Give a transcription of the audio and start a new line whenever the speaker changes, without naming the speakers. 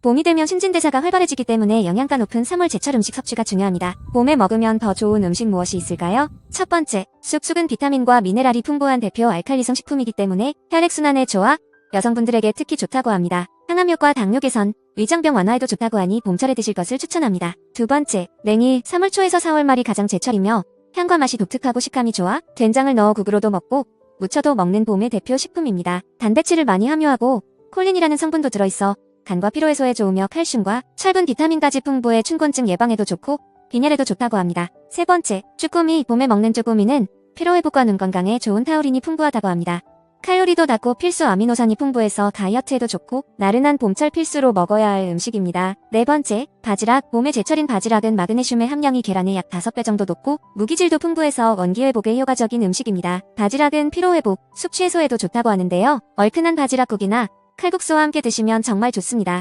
봄이 되면 신진대사가 활발해지기 때문에 영양가 높은 3월 제철 음식 섭취가 중요합니다. 봄에 먹으면 더 좋은 음식 무엇이 있을까요? 첫 번째, 쑥쑥은 비타민과 미네랄이 풍부한 대표 알칼리성 식품이기 때문에 혈액순환에 좋아 여성분들에게 특히 좋다고 합니다. 항암효과 당뇨 개선, 위장병 완화에도 좋다고 하니 봄철에 드실 것을 추천합니다. 두 번째, 냉이 3월 초에서 4월 말이 가장 제철이며 향과 맛이 독특하고 식감이 좋아 된장을 넣어 국으로도 먹고 무쳐도 먹는 봄의 대표 식품입니다. 단백질을 많이 함유하고 콜린이라는 성분도 들어있어 간과 피로 해소에 좋으며 칼슘과 철분 비타민까지 풍부해 춘곤증 예방에도 좋고 빈혈에도 좋다고 합니다. 세 번째, 쭈꾸미 봄에 먹는 쭈꾸미는 피로 회복과 눈 건강에 좋은 타우린이 풍부하다고 합니다. 칼로리도 낮고 필수 아미노산이 풍부해서 다이어트에도 좋고 나른한 봄철 필수로 먹어야 할 음식입니다. 네 번째, 바지락. 봄의 제철인 바지락은 마그네슘의 함량이 계란의 약 5배 정도 높고 무기질도 풍부해서 원기 회복에 효과적인 음식입니다. 바지락은 피로 회복, 숙취 해소에도 좋다고 하는데요. 얼큰한 바지락국이나 칼국수와 함께 드시면 정말 좋습니다.